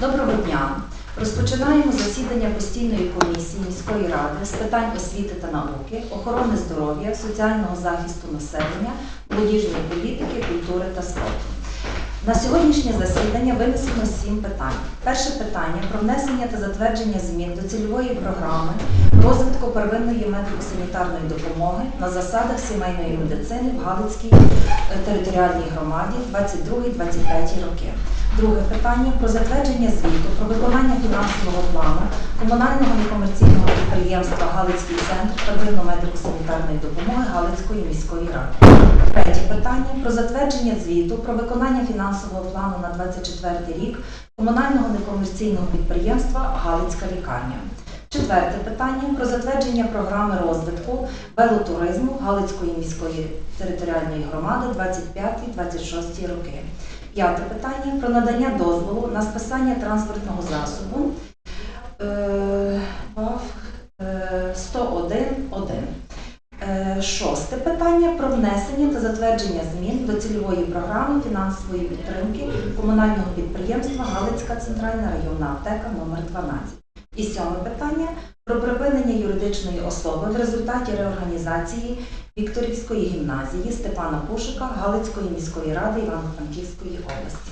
Доброго дня. Розпочинаємо засідання постійної комісії міської ради з питань освіти та науки, охорони здоров'я, соціального захисту населення, молодіжної політики, культури та спорту. На сьогоднішнє засідання винесено сім питань. Перше питання про внесення та затвердження змін до цільової програми розвитку первинної медико-санітарної допомоги на засадах сімейної медицини в Галицькій е, територіальній громаді 22-25 роки. Друге питання про затвердження звіту про виконання фінансового плану комунального некомерційного підприємства Галицький центр первинної медико-санітарної допомоги Галицької міської ради. Третє питання про затвердження звіту про виконання фінансового плану на 24 рік комунального некомерційного підприємства Галицька лікарня. Четверте питання про затвердження програми розвитку велотуризму Галицької міської територіальної громади 25-26 роки. П'яте питання про надання дозволу на списання транспортного засобу е, ВАФ е, 101.1. Е, Шосте питання про внесення та затвердження змін до цільової програми фінансової підтримки комунального підприємства Галицька центральна районна аптека номер 12. І сьоме питання про припинення юридичної особи в результаті реорганізації Вікторівської гімназії Степана Пушика Галицької міської ради Івано-Франківської області.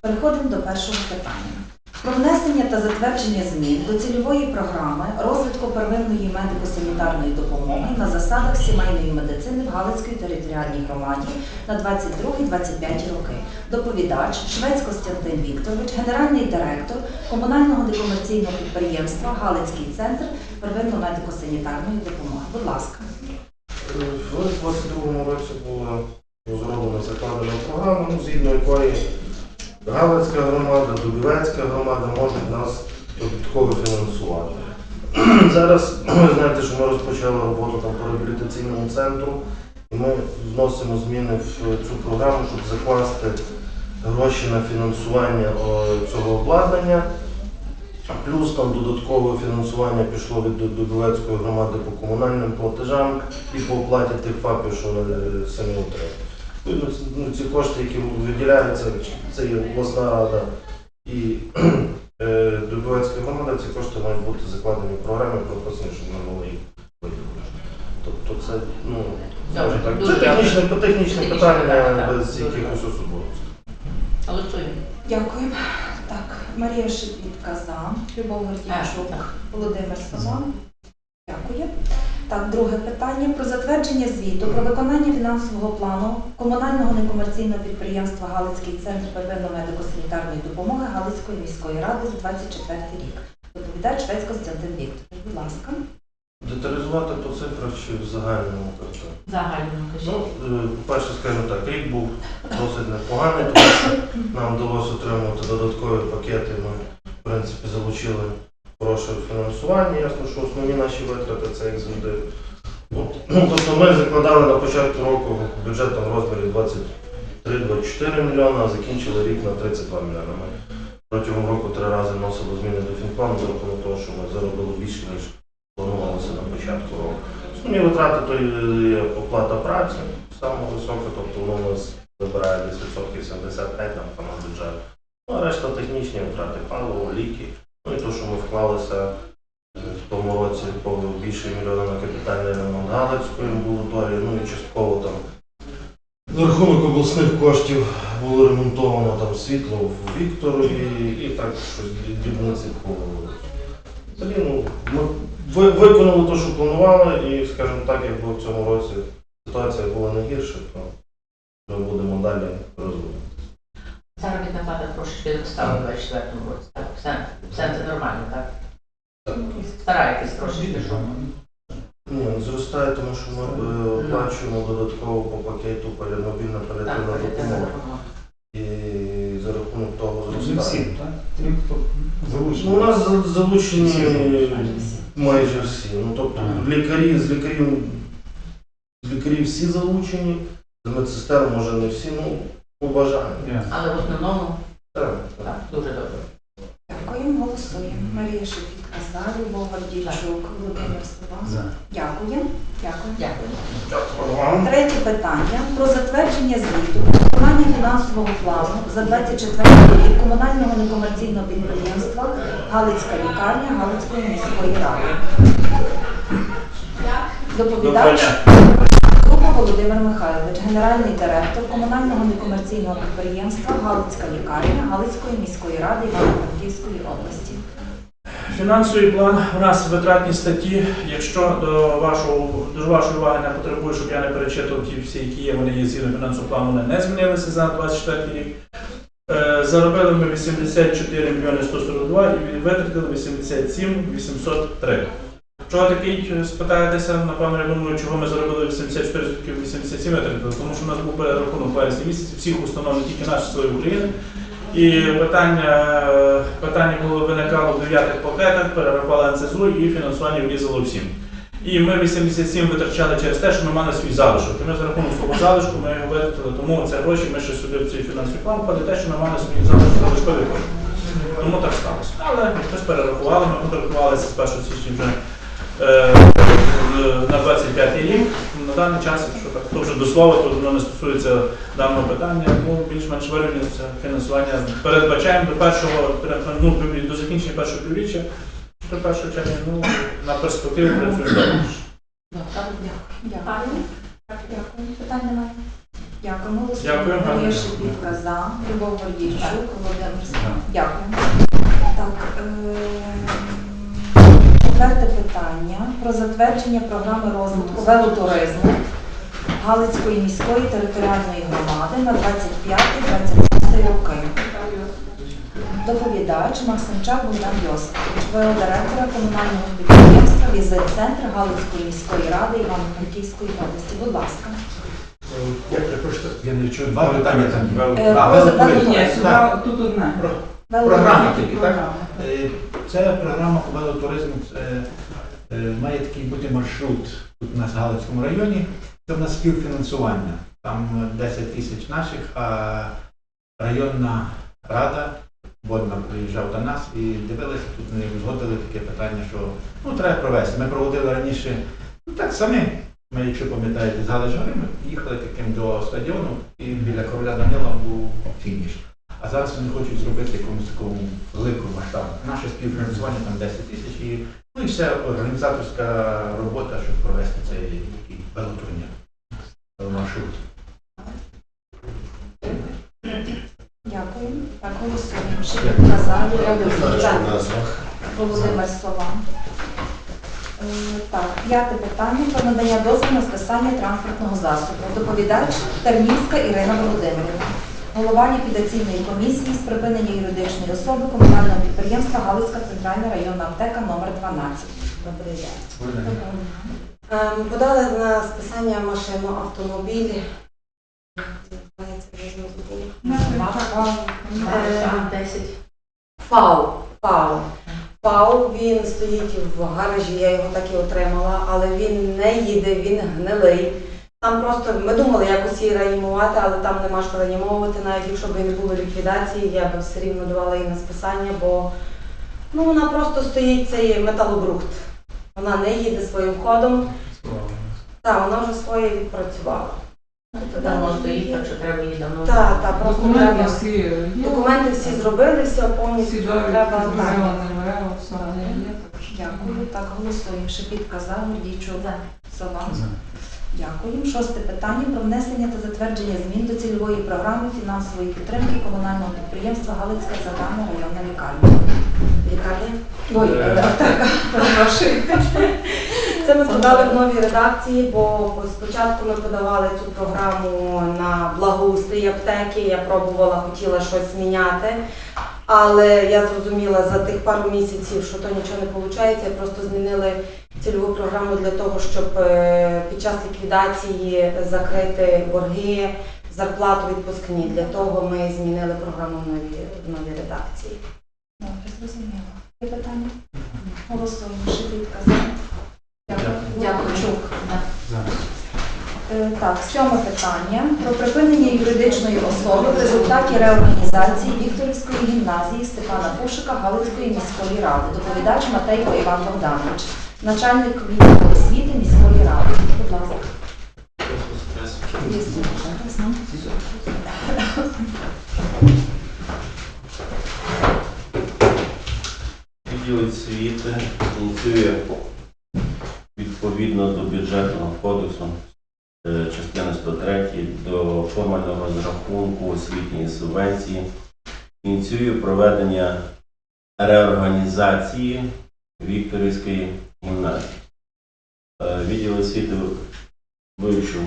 Переходимо до першого питання. Про внесення та затвердження змін до цільової програми розвитку первинної медико-санітарної допомоги на засадах сімейної медицини в Галицькій територіальній громаді на 22-25 роки. Доповідач Швець Костянтин Вікторович, генеральний директор комунального некомерційного підприємства Галицький центр первинної медико-санітарної допомоги. Будь ласка. В 22 році була розроблена закладена програма, ну, згідно якої Галицька громада, Дубівецька громада можуть нас додатково фінансувати. Зараз ви знаєте, що ми розпочали роботу там по реабілітаційному центру, і ми вносимо зміни в цю програму, щоб закласти гроші на фінансування цього обладнання. Плюс там додаткове фінансування пішло від Ду- Дубовецької громади по комунальним платежам і по оплаті тих ФАПів, що вони е, самі. Відповідно, ці- ну, ці кошти, які виділяються, це є обласна рада і е, Дубовецька громада, ці кошти мають бути закладені в програмі, прописані, щоб ми могли їх виділити. Тобто це, ну, Добре, так, це технічне, технічне Технічне питання питання, без якихось особливостей. Голосуємо. Дякую. Так, Марія Шипітка за. Любов Гордійчук. Володимир Сазон. Дякую. Так, друге питання про затвердження звіту про виконання фінансового плану комунального некомерційного підприємства Галицький центр первинної медико-санітарної допомоги Галицької міської ради за 24 рік. Доповідач Швець Костянтин Вікторович. Будь ласка. Деталізувати по цифрах чи в загальному тобто. Загально Ну, кажіть. е, по-перше, скажімо так, рік був досить непоганий, тому що нам вдалося отримати додаткові пакети. Ми, в принципі, залучили хороше фінансування. Ясно, що основні наші витрати це як завжди. Ну, тобто ми закладали на початку року бюджет в розмірі 23-24 мільйона, а закінчили рік на 32 мільйона. Ми протягом року три рази вносили зміни до фінплану за рахунок того, що ми заробили більше, ніж Основні витрати то є оплата праці, саме висока, тобто воно у нас забирає десь відсотків 75 там на бюджет. Ну, а решта технічні витрати, паливо, ліки. Ну і то, що ми вклалися е, в тому році по більше мільйона на капітальний ремонт Галицької амбулаторії, ну і частково там за рахунок обласних коштів було ремонтовано там світло в Вікторові і так щось дріб- дрібниці по Взагалі, ну, ми ви- виконали те, що планували, і, скажімо так, якби в цьому році ситуація була не гірша, то ми будемо далі розвивати. Заробітна плата трошечки зростала у 24-му році. Так, все, все це нормально, так? Так. Стараєтесь трошечки, що? Ні, не зростає, тому що ми е, оплачуємо додатково по пакету мобільна Так, оперативна допомога. допомога. І за рахунок того зростає. всі, так? Ті, хто залучений. Ну, у нас за- залучені Майже всі. майже всі. Ну, тобто Ага. лікарі з лікарів, з лікарів всі залучені, з медсестер може не всі, ну, по бажанню. Але в основному, Так, так. дуже добре. Дякуємо. Голосуємо. Марія Шепітка за, Любов Гордійчук, Володимир Степан. Дякую. Дякую. Дякую. Дякую. Третє питання про затвердження звіту виконання фінансового плану за 24 рік комунального некомерційного підприємства Галицька лікарня Галицької міської ради. Доповідач Група Володимир Михайлович, генеральний директор комунального некомерційного підприємства Галицька лікарня Галицької міської ради Івано-Франківської області. Фінансовий план у нас витратні статті. Якщо до вашого до вашої уваги не потребує, щоб я не перечитував ті всі, які є, вони є згідно фінансового плану, вони не змінилися за 24 рік. Е, Заробили ми 84 мільйони 142 і витратили 87 803. Чого такий, е, спитаєтеся, напевно, я думаю, чого ми заробили 84 87 витратили, тому що у нас був перерахунок вересні місяці всіх установ, не тільки нашої своєї України. І питання, е, питання було виникало в дев'ятих пакетах, перерахували НСЗУ і фінансування влізало всім. І ми 87 витрачали через те, що ми мали свій залишок. І ми за рахунок свого залишку ми його витратили, тому це гроші ми ще сюди в цей фінансовий план входить те, що ми мали свій залишок залишкові кошти. Тому так сталося. Але хтось перерахували, ми перерахувалися з 1 січня вже е, на 25 рік. Даний час, якщо так то вже до слова, то воно не стосується даного питання, тому більш-менш вирівнюється фінансування. Передбачаємо до першого ну, до закінчення першого півріччя, до першого червня, ну, на перспективу працюємо далі. Дякую. Дякую. Питань немає? Дякую. Голосуємо. Дякую. Марія за, Любов Гордійчук, Володимир Дякую. Так, е, четверте питання про затвердження програми розвитку велотуризму Галицької міської територіальної громади на 25-26 роки. Доповідач Максимчак Богдан Йосипович, ВО директора комунального підприємства Візит-центр Галицької міської ради Івано-Франківської області. Будь ласка. Я перепрошую, я не чую. Два питання там. Е, тут одне. Програма тільки, так? Е, Це програма. Це е, має такий бути маршрут тут у нас в Галицькому районі. Це в нас співфінансування. Там е, 10 тисяч наших, а районна рада водна приїжджав до нас і дивилися, тут вони узгодили таке питання, що ну, треба провести. Ми проводили раніше, ну так самі. Ми, якщо пам'ятаєте, з Галичари, ми їхали таким до стадіону і біля короля Данила був фініш. А зараз вони хочуть зробити якомусь такому великому співфінансування там 10 тисяч і ну і все організаторська робота, щоб провести цей такий велотурнір маршрут. Дякую. Так, голосуємо. Володимир Слова. Е, Так, п'яте питання про надання дозволу на списання транспортного засобу. Доповідач Тернівська Ірина Володимирівна. Голова ліквідаційної комісії з припинення юридичної особи комунального підприємства Галицька центральна районна аптека номер 12. Добрий день. Ем, Подали на списання машину автомобіль. Називається, вже забула. Там 10. ФАУ. ФАУ. ФАУ, він стоїть в гаражі, я його так і отримала, але він не їде, він гнилий. Там просто ми думали якось її реанімувати, але там нема що реанімовувати, навіть якщо б і не було ліквідації, я би все рівно давала їй на списання, бо ну, вона просто стоїть цей металобрухт. Вона не їде своїм ходом. Так, вона вже своє відпрацювала. Це давно стоїть, так що треба її давно. Так, так, просто Документи треба. всі є. Документи всі зробили, все повністю Всі треба. довідки, Так. Все є. так Дякую. Так, голосуємо. Шепітка за, Гордійчук. За. Сова. Дякую. Шосте питання про внесення та затвердження змін до цільової програми фінансової підтримки комунального підприємства Галицька загальна районна лікарня. Лікарня. Ой, Е. Перепрошую. Це ми подали в новій редакції, бо спочатку ми подавали цю програму на благоустрій аптеки. Я пробувала, хотіла щось міняти. Але я зрозуміла за тих пару місяців, що то нічого не виходить. Просто змінили цільову програму для того, щоб е, під час ліквідації закрити борги, зарплату відпускні. Для того ми змінили програму в новій, в новій редакції. Добре, зрозуміло. Є питання? Голосуємо. Шепітка за. Дякую. Дякую. Чук. Е, Так, сьоме питання про припинення юридичної особи в результаті реорганізації Вікторівської гімназії Степана Пушика Галицької міської ради. Доповідач Матейко Іван Богданович, начальник відділу освіти міської ради. Будь ласка. Відділ освіти ініціює відповідно до бюджетного кодексу е, частини 103 до формального розрахунку освітньої субвенції. Ініціює проведення реорганізації Вікторівської гімназії. Е, Відділ освіти вивчив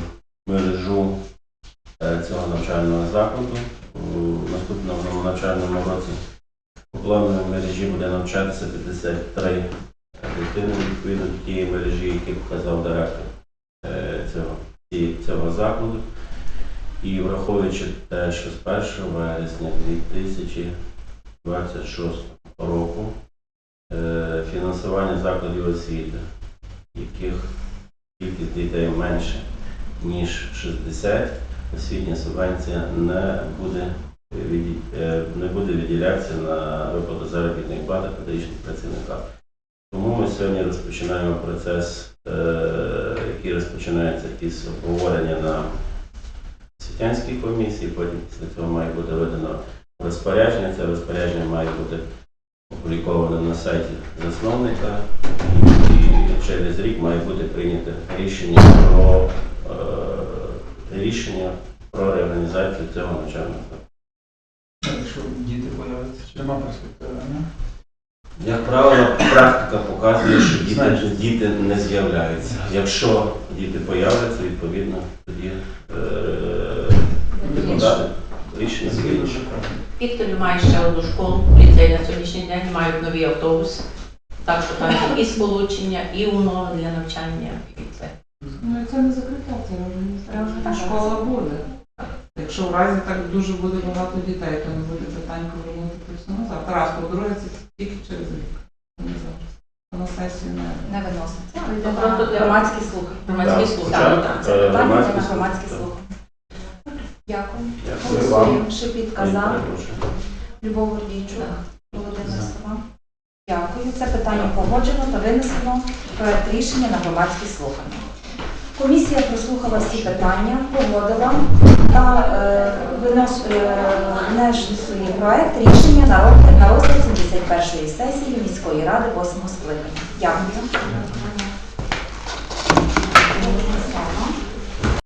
мережу е, цього навчального закладу. У наступному навчальному році у плановій мережі буде навчатися 53 дитини відповідно до тієї мережі, які показав директор е, цього, цього закладу. І враховуючи те, що з 1 вересня 2026 року е, фінансування закладів освіти, яких кількість дітей менше, ніж 60, освітня субвенція не буде е, не буде виділятися на виплату заробітної плати педагогічних працівникам. Тому ми сьогодні розпочинаємо процес, е, який розпочинається із обговорення на освітянській комісії, потім після цього має бути видано розпорядження. Це розпорядження має бути опубліковане на сайті засновника і через рік має бути прийнято рішення про е, рішення про реорганізацію цього навчального закладу. Якщо діти появляться, чи нема перспективи, не? Як правило, практика показує, що діти, діти не з'являються. Якщо діти появляться, відповідно, тоді е, депутати рішення Це правильно. Має ще одну школу, ліцей на сьогоднішній день мають нові автобуси. Так що там є і сполучення, і умови для навчання. І це. Ну і це не закриття, це реорганізація. Школа буде. Якщо в разі так дуже буде багато дітей, то не буде питань повернути просто назад. Тарас, по-друге, це тільки через рік. Не зараз. На сесію не. Не виноситься. Ну, Йде просто громадські слухання. Громадські це громадські слухання. Дякую. Дякую вам. Голосуємо. Шипіт казав. Любов Гордійчук, Володимир Сова. Дякую. Це питання погоджено та винесено проект рішення на громадські слухання. Комісія прослухала всі питання, погодила та е, е, внесує проект рішення на розгляд, на розгляд 71-ї сесії міської ради 8 скликання. Дякую.